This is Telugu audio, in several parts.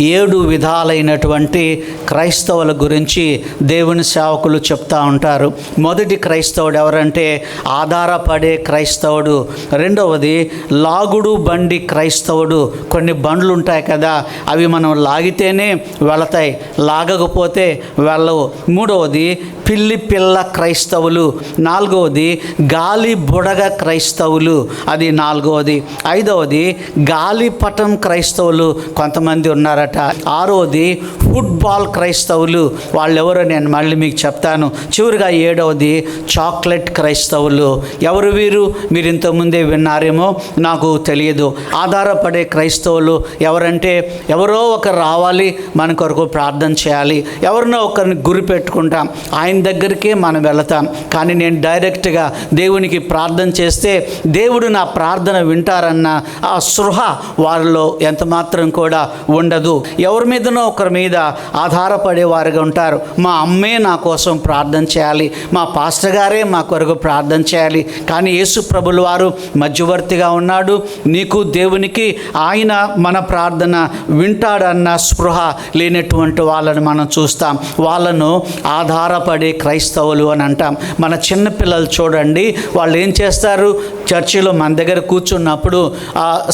ఏడు విధాలైనటువంటి క్రైస్తవుల గురించి దేవుని సేవకులు చెప్తా ఉంటారు. మొదటి క్రైస్తవుడు ఎవరంటే ఆధారపడే క్రైస్తవుడు. రెండవది లాగుడు బండి క్రైస్తవుడు. కొన్ని బండ్లు ఉంటాయి కదా అవి మనం లాగితేనే వెళతాయి. లాగకపోతే వెళ్ళవు. మూడవది పిల్లి పిల్ల క్రైస్తవులు. నాలుగవది గాలి బుడగ క్రైస్తవులు. అది నాలుగవది. ఐదవది గాలిపటం క్రైస్తవులు. కొంతమంది ఉన్నారట. ఆరవది ఫుట్బాల్ క్రైస్తవులు వాళ్ళెవరో నేను మళ్ళీ మీకు చెప్తాను. చివరిగా ఏడవది చాక్లెట్ క్రైస్తవులు. ఎవరు వీరు? మీరు ఇంతకుముందే విన్నారేమో? నాకు తెలియదు. ఆధారపడే క్రైస్తవులు ఎవరంటే ఎవరో ఒకరు రావాలి మన కొరకు ప్రార్థన చేయాలి. ఎవరినో ఒకరిని గురి పెట్టుకుంటాం. ఆయన దగ్గరికే మనం వెళతాం. కానీ నేను డైరెక్ట్గా దేవునికి ప్రార్థన చేస్తే దేవుడు నా ప్రార్థన వింటారన్న ఆ సృహ వారిలో ఎంత మాత్రం కూడా ఉండదు. ఎవరి మీదనో ఒకరి మీద ఆధార ఆధారపడేవారుగా ఉంటారు. మా అమ్మే నా కోసం ప్రార్థన చేయాలి. మా పాస్టర్ గారే మా కొరకు ప్రార్థన చేయాలి. కానీ యేసు ప్రభులు వారు మధ్యవర్తిగా ఉన్నాడు. నీకు దేవునికి ఆయన మన ప్రార్థన వింటాడన్న స్పృహ లేనటువంటి వాళ్ళని మనం చూస్తాం. వాళ్ళను ఆధారపడే క్రైస్తవులు అని అంటాం. మన చిన్నపిల్లలు చూడండి. వాళ్ళు ఏం చేస్తారు? చర్చిలో మన దగ్గర కూర్చున్నప్పుడు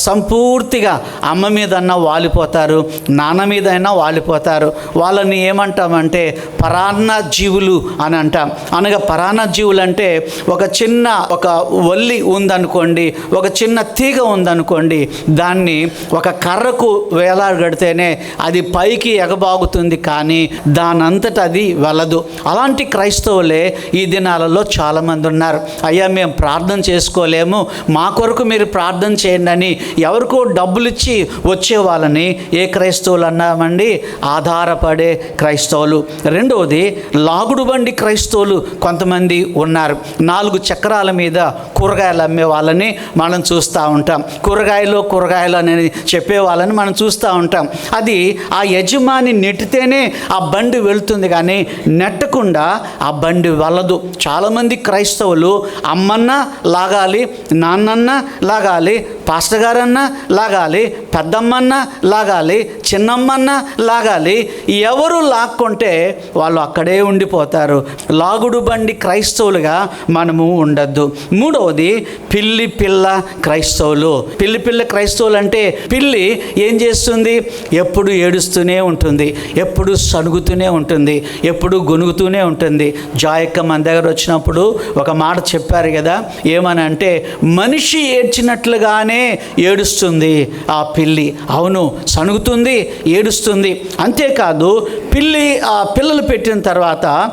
సంపూర్తిగా అమ్మ మీదన్నా వాలిపోతారు నాన్న మీద అయినా వాలిపోతారు. వాళ్ళని ఏమంటామంటే పరాన్న జీవులు అని అంటాం. అనగా పరాన్న జీవులు అంటే ఒక చిన్న ఒక వల్లి ఉందనుకోండి ఒక చిన్న తీగ ఉందనుకోండి దాన్ని ఒక కర్రకు వేలాడగడితేనే అది పైకి ఎగబాగుతుంది కానీ దానంతట అది వెళ్ళదు. అలాంటి క్రైస్తవులే ఈ దినాలలో చాలామంది ఉన్నారు. అయ్యా మేము ప్రార్థన చేసుకోలేము మా కొరకు మీరు ప్రార్థన చేయండి అని ఎవరికో డబ్బులు ఇచ్చి వచ్చే వాళ్ళని ఏ క్రైస్తవులు అన్నామండి? ఆధారపడే క్రైస్తవులు. రెండవది లాగుడు బండి క్రైస్తవులు కొంతమంది ఉన్నారు. నాలుగు చక్రాల మీద కూరగాయలు అమ్మే వాళ్ళని మనం చూస్తూ ఉంటాం. కూరగాయలు కూరగాయలు అని చెప్పే వాళ్ళని మనం చూస్తూ ఉంటాం. అది ఆ యజమాని నెట్టితేనే ఆ బండి వెళుతుంది కానీ నెట్టకుండా ఆ బండి వెళ్ళదు. చాలామంది క్రైస్తవులు అమ్మన్నా లాగాలి నాన్నన్న లాగాలి. పాస్టర్ గారన్నా లాగాలి పెద్దమ్మన్నా లాగాలి చిన్నమ్మన్న లాగాలి ఎవరు లాక్కుంటే వాళ్ళు అక్కడే ఉండిపోతారు. లాగుడు బండి క్రైస్తవులుగా మనము ఉండద్దు. మూడవది పిల్లి పిల్ల క్రైస్తవులు. పిల్లి పిల్ల క్రైస్తవులు అంటే పిల్లి ఏం చేస్తుంది? ఎప్పుడు ఏడుస్తూనే ఉంటుంది ఎప్పుడు సణుగుతూనే ఉంటుంది ఎప్పుడు గొనుగుతూనే ఉంటుంది. జాయక్క మన దగ్గర వచ్చినప్పుడు ఒక మాట చెప్పారు కదా ఏమని అంటే మనిషి ఏడ్చినట్లుగానే ఏడుస్తుంది ఆ పిల్లి. అవును సణుగుతుంది ఏడుస్తుంది. అంతేకాదు పిల్లి ఆ పిల్లలు పెట్టిన తర్వాత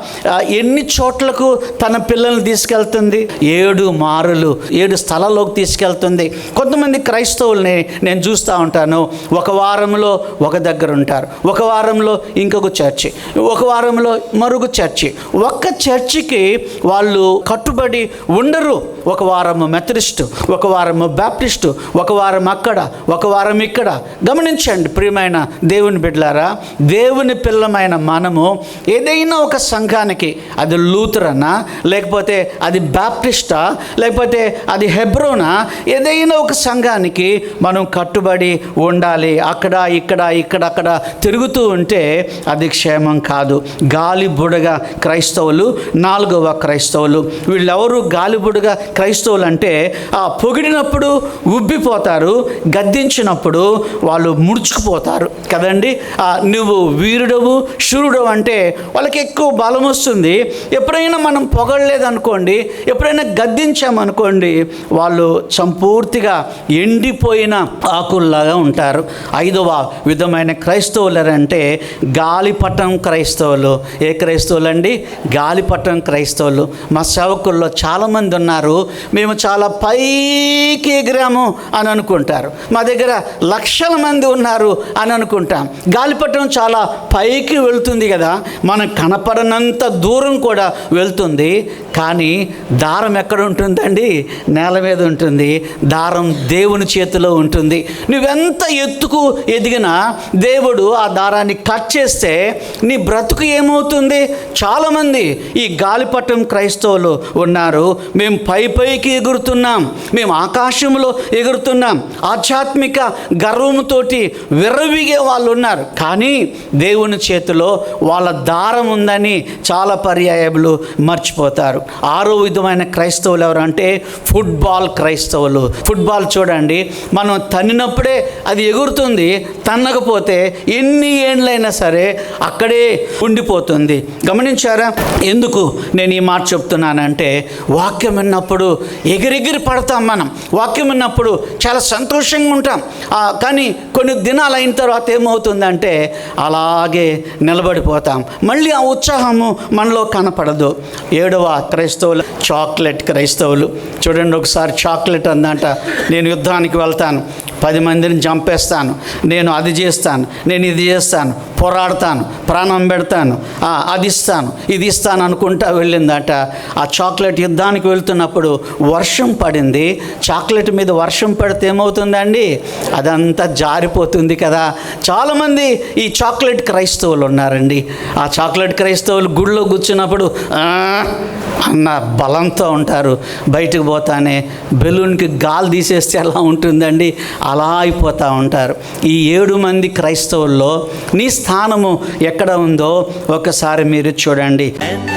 ఎన్ని చోట్లకు తన పిల్లల్ని తీసుకెళ్తుంది? ఏడు మారులు ఏడు స్థలాల్లోకి తీసుకెళ్తుంది. కొంతమంది క్రైస్తవుల్ని నేను చూస్తూ ఉంటాను. ఒక వారంలో ఒక దగ్గర ఉంటారు. ఒక వారంలో ఇంకొక చర్చి. ఒక వారంలో మరొక చర్చి. ఒక్క చర్చికి వాళ్ళు కట్టుబడి ఉండరు. ఒక వారము మెథడిస్టు ఒక వారము బ్యాప్టిస్టు ఒక వారం అక్కడ ఒక వారం ఇక్కడ. గమనించండి ప్రియమైన దేవుని బిడ్డలారా దేవుని పిల్లమైన మనము ఏదైనా ఒక సంఘానికి అది లూథరనా లేకపోతే అది బ్యాప్టిస్టా లేకపోతే అది హెబ్రోనా ఏదైనా ఒక సంఘానికి మనం కట్టుబడి ఉండాలి. అక్కడ ఇక్కడ ఇక్కడ అక్కడ తిరుగుతూ ఉంటే అది క్షేమం కాదు. గాలిబుడగా క్రైస్తవులు నాలుగవ క్రైస్తవులు. వీళ్ళెవరు గాలిబుడగా క్రైస్తవులు అంటే ఆ పొగిడినప్పుడు ఉబ్బిపోతారు గద్దించినప్పుడు వాళ్ళు ముడుచుకుపోతారు. కదండి? నువ్వు వీరుడవు శూరుడు అంటే వాళ్ళకి ఎక్కువ బలం వస్తుంది. ఎప్పుడైనా మనం పొగడలేదనుకోండి ఎప్పుడైనా గద్దించామనుకోండి వాళ్ళు సంపూర్తిగా ఎండిపోయిన ఆకుల్లాగా ఉంటారు. ఐదవ విధమైన క్రైస్తవులంటే గాలిపటం క్రైస్తవులు. ఏ క్రైస్తవులు అండి గాలిపటం క్రైస్తవులు. మా సేవకుల్లో చాలామంది ఉన్నారు. మేము చాలా పైకి ఎగిరాము. అని అనుకుంటారు. మా దగ్గర లక్షల మంది ఉన్నారు అని అనుకుంటాం. గాలిపటం చాలా పైకి వెళ్తుంది కదా మనం కనపడనంత దూరం కూడా వెళ్తుంది. కానీ దారం ఎక్కడ ఉంటుందండి? నేల మీద ఉంటుంది. దారం దేవుని చేతిలో ఉంటుంది. నువ్వెంత ఎత్తుకు ఎదిగినా దేవుడు ఆ దారాన్ని కట్ చేస్తే నీ బ్రతుకు ఏమవుతుంది? చాలామంది ఈ గాలిపటం క్రైస్తవులు ఉన్నారు. మేము పై పైకి ఎగురుతున్నాం. మేము ఆకాశంలో ఎగురుతున్నాం. ఆధ్యాత్మిక గర్వంతోటి విరవిగే వాళ్ళు ఉన్నారు కానీ దేవుని చేతిలో వాళ్ళ దారం ఉందని చాలా పర్యాయములు మర్చిపోతారు. ఆరో విధమైన క్రైస్తవులు ఎవరంటే ఫుట్బాల్ క్రైస్తవులు. ఫుట్బాల్ చూడండి మనం తన్నినప్పుడే అది ఎగురుతుంది తన్నకపోతే ఎన్ని ఏండ్లైనా సరే అక్కడే ఉండిపోతుంది. గమనించారా? ఎందుకు నేను ఈ మాట చెప్తున్నానంటే వాక్యం విన్నప్పుడు ఎగిరెగిరి పడతాం మనం. వాక్యం విన్నప్పుడు చాలా సంతోషంగా ఉంటాం. కానీ కొన్ని దినాలు అయిన తర్వాత ఏమవుతుందంటే అలాగే నిలబడిపోతాం. మళ్ళీ ఆ ఉత్సాహము మనలో కనపడదు. ఏడవ క్రైస్తవులు చాక్లెట్ క్రైస్తవులు. చూడండి ఒకసారి చాక్లెట్ అందంట. నేను యుద్ధానికి వెళ్తాను. పది మందిని చంపేస్తాను. నేను అది చేస్తాను. నేను ఇది చేస్తాను. పోరాడతాను. ప్రాణం పెడతాను. అది ఇస్తాను. ఇది ఇస్తాను అనుకుంటా వెళ్ళిందట. ఆ చాక్లెట్ యుద్ధానికి వెళ్తున్నప్పుడు వర్షం పడింది. చాక్లెట్ మీద వర్షం పడితే ఏమవుతుందండి? అదంతా జారిపోతుంది కదా. చాలామంది ఈ చాక్లెట్ క్రైస్తవులు ఉన్నారండి. ఆ చాక్లెట్ క్రైస్తవులు గుళ్ళో కూర్చున్నప్పుడు అన్న బలంతో ఉంటారు. బయటకు పోతానే బెలూన్కి గాలి తీసేస్తే ఎలా ఉంటుందండి? అలా అయిపోతూ ఉంటారు. ఈ ఏడు మంది క్రైస్తవుల్లో నీ స్థానము ఎక్కడ ఉందో ఒకసారి మీరు చూడండి. And